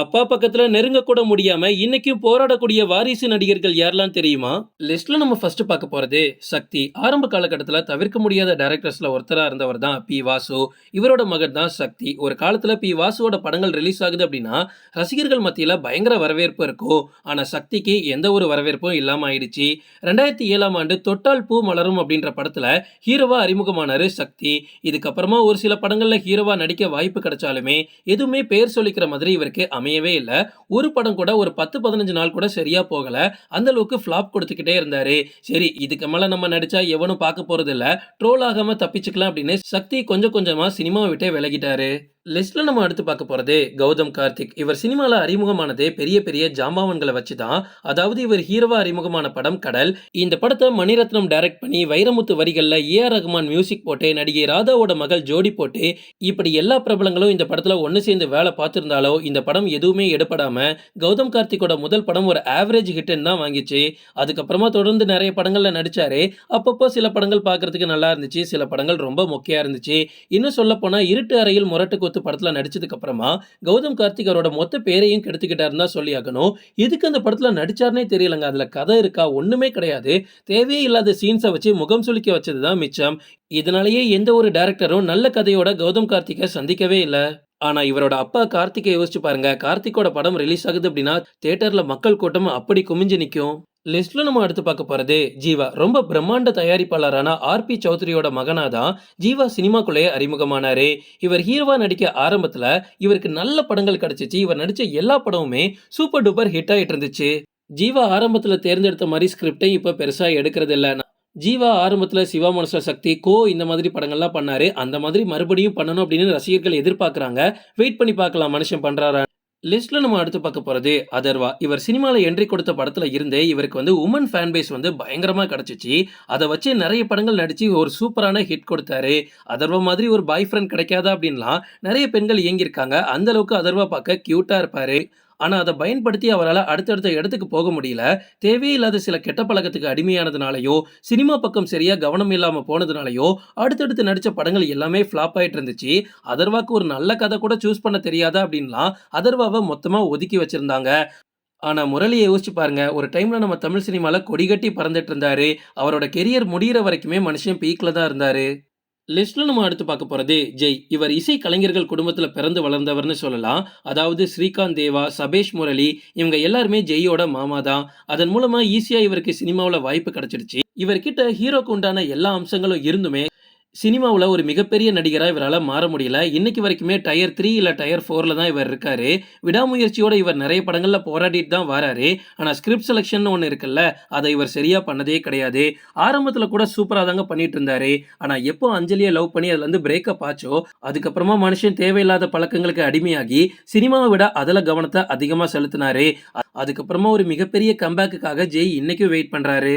அப்பா பக்கத்துல நெருங்க கூட முடியாம இன்னைக்கும் போராடக்கூடிய வாரிசு நடிகர்கள் யாரெல்லாம் தெரியுமா? லிஸ்ட்ல நம்ம ஃபர்ஸ்ட் பார்க்க போறது சக்தி. ஆரம்ப காலகட்டத்துல தவிர்க்க முடியாத டைரக்டர்ஸ்ல ஒருத்தரா இருந்தவர் தான் பி வாசு. இவரோட மகன் தான் சக்தி. ஒரு காலத்துல பி வாசுவோட படங்கள் ரிலீஸ் ஆகுது அப்படின்னா ரசிகர்கள் மத்தியில பயங்கர வரவேற்பு இருக்கும். ஆனா சக்திக்கு எந்த ஒரு வரவேற்பும் இல்லாம ஆயிடுச்சு. ரெண்டாயிரத்தி ஏழாம் ஆண்டு தொட்டால் பூ மலரும் அப்படின்ற படத்துல ஹீரோவா அறிமுகமானாரு சக்தி. இதுக்கப்புறமா ஒரு சில படங்கள்ல ஹீரோவா நடிக்க வாய்ப்பு கிடைச்சாலுமே எதுவுமே பேர் சொல்லிக்கிற மாதிரி இவருக்கு அமையவே இல்லை. ஒரு படம் கூட ஒரு பத்து பதினஞ்சு நாள் கூட சரியா போகல. அந்த அளவுக்கு ஃப்ளாப் கொடுத்துக்கிட்டே இருந்தாரு. சரி இதுக்கு மேல நம்ம நடிச்சா எவனும் பார்க்க போறது இல்ல ட்ரோல் ஆகாம தப்பிச்சுக்கலாம் அப்படின்னு சக்தி கொஞ்சம் கொஞ்சமா சினிமாவை விட்டே விலகிட்டாரு. லிஸ்ட்ல நம்ம அடுத்து பார்க்க போறது கௌதம் கார்த்திக். இவர் சினிமால அறிமுகமானதே பெரிய பெரிய ஜாம்பவான்களை வச்சு தான் அதாவது இவர் ஹீரோவா அறிமுகமான படம் கடல். இந்த படத்தை மணிரத்னம் டைரக்ட் பண்ணி வைரமுத்து வரிகள்ல ஏ ஆர் ரகுமான் மியூசிக் போட்டு நடிகை ராதாவோட மகள் ஜோடி போட்டு இப்படி எல்லா பிரபலங்களும் இந்த படத்துல ஒன்று சேர்ந்து வேலை பார்த்திருந்தாலோ இந்த படம் எதுவுமே எடுப்படாம கௌதம் கார்த்திக்கோட முதல் படம் ஒரு ஆவரேஜ் ஹிட்னு தான் வாங்கிச்சு. அதுக்கப்புறமா தொடர்ந்து நிறைய படங்கள்ல நடிச்சாரு. அப்பப்போ சில படங்கள் பார்க்கறதுக்கு நல்லா இருந்துச்சு சில படங்கள் ரொம்ப மொக்கையா இருந்துச்சு. இன்னும் சொல்ல போனா இருட்டு அறையில் முரட்டு கொத்து படத்துல நடித்ததுக்கு அப்புறமா கௌதம் கார்த்திக் அவரோட மொத்த பேரையும் கெடுத்துக்கிட்டாருன்னு தான் சொல்லி ஆகணும். இதுக்கு அந்த படத்தில் நடிச்சாருனே தெரியலங்க. அதில் கதை இருக்கா? ஒன்றுமே கிடையாது. தேவையே இல்லாத சீன்ஸை வச்சு முகம் சுளிக்க வச்சது தான் மிச்சம். இதனாலேயே எந்த ஒரு டேரக்டரும் நல்ல கதையோட கௌதம் கார்த்திகை சந்திக்கவே இல்லை. ஆனால் இவரோட அப்பா கார்த்திகை யோசிச்சு பாருங்க. கார்த்திகோட படம் ரிலீஸ் ஆகுது அப்படின்னா தேட்டரில் மக்கள் கூட்டம் அப்படி குமிஞ்சு நிற்கும் லிஸ்ட்ல நம்ம அடுத்து பார்க்க போறது ஜீவா. ரொம்ப பிரம்மாண்ட தயாரிப்பாளரான ஆர்பி சௌத்ரியோட மகனா தான் ஜீவா சினிமாக்குள்ளேயே அறிமுகமானாரு. இவர் ஹீரோவா நடிக்க ஆரம்பத்துல இவருக்கு நல்ல படங்கள் கிடைச்சிச்சு. இவர் நடிச்ச எல்லா படமுமே சூப்பர் டூப்பர் ஹிட் ஆயிட்டு இருந்துச்சு. ஜீவா ஆரம்பத்துல தேர்ந்தெடுத்த மாதிரி ஸ்கிரிப்டை இப்ப பெருசா எடுக்கிறது இல்ல. ஜீவா ஆரம்பத்துல சிவா மனுஷ சக்தி கோ இந்த மாதிரி படங்கள்லாம் பண்ணாரு. அந்த மாதிரி மறுபடியும் பண்ணணும் அப்படின்னு ரசிகர்கள் எதிர்பார்க்கறாங்க. வெயிட் பண்ணி பார்க்கலாம். மனுஷன் பண்ணுறாரா லிஸ்ட்ல நம்ம அடுத்து பார்க்க போறது அதர்வா. இவர் சினிமாவில் என்ட்ரி கொடுத்த படத்துல இருந்தே இவருக்கு வந்து உமன் ஃபேன் பேஸ் வந்து பயங்கரமா கிடைச்சிச்சு. அதை வச்சு நிறைய படங்கள் நடிச்சு ஒரு சூப்பரான ஹிட் கொடுத்தாரு. அதர்வா மாதிரி ஒரு பாய் ஃப்ரெண்ட் கிடைக்காதா அப்படின்லாம் நிறைய பெண்கள் இயங்கியிருக்காங்க. அந்த அளவுக்கு அதர்வா பார்க்க கியூட்டா இருப்பாரு. ஆனால் அதை பயன்படுத்தி அவரால் அடுத்தடுத்த இடத்துக்கு போக முடியல. தேவையில்லாத சில கெட்ட பழக்கத்துக்கு அடிமையானதுனாலையோ சினிமா பக்கம் சரியாக கவனம் இல்லாமல் போனதுனாலையோ அடுத்தடுத்து நடித்த படங்கள் எல்லாமே ஃப்ளாப் ஆகிட்டு இருந்துச்சு. அதர்வாக்கு ஒரு நல்ல கதை கூட சூஸ் பண்ண தெரியாதா அப்படின்லாம் அதர்வாவை மொத்தமாக ஒதுக்கி வச்சுருந்தாங்க. ஆனால் முரளியை யோசிச்சு பாருங்க. ஒரு டைமில் நம்ம தமிழ் சினிமாவில் கொடிகட்டி பறந்துட்டு இருந்தாரு. அவரோட கெரியர் முடியிற வரைக்குமே மனுஷன் பீக்கில் தான் இருந்தாரு. லிஸ்ட்ல நம்ம அடுத்து பார்க்க போறது ஜெய் இவர் இசை கலைஞர்கள் குடும்பத்துல பிறந்து வளர்ந்தவர்னு சொல்லலாம். அதாவது ஸ்ரீகாந்த் தேவா சபேஷ் முரளி இவங்க எல்லாருமே ஜெய்யோட மாமா தான். அதன் மூலமா ஈஸியா இவருக்கு சினிமாவில் வாய்ப்பு கிடச்சிருச்சு. இவர்கிட்ட ஹீரோக்கு உண்டான எல்லா அம்சங்களும் இருந்துமே சினிமாவில் ஒரு மிகப்பெரிய நடிகராக இவரால் மாற முடியல. இன்னைக்கு வரைக்குமே டயர் த்ரீ இல்லை டயர் ஃபோரில் தான் இவர் இருக்காரு. விடாமுயற்சியோடு இவர் நிறைய படங்களில் போராடிட்டு தான் வராரு. ஆனால் ஸ்கிரிப்ட் செலெக்ஷன் ஒன்று இருக்குல்ல அதை இவர் சரியாக பண்ணதே கிடையாது. ஆரம்பத்தில் கூட சூப்பராக தாங்க பண்ணிட்டு இருந்தாரு. ஆனால் எப்போ அஞ்சலியை லவ் பண்ணி அதுலேருந்து பிரேக்கப் ஆச்சோ அதுக்கப்புறமா மனுஷன் தேவையில்லாத பழக்கங்களுக்கு அடிமையாகி சினிமாவை விட அதில் கவனத்தை அதிகமாக செலுத்தினாரு. அதுக்கப்புறமா ஒரு மிகப்பெரிய கம்பேக்குக்காக ஜெய் இன்னைக்கும் வெயிட் பண்ணுறாரு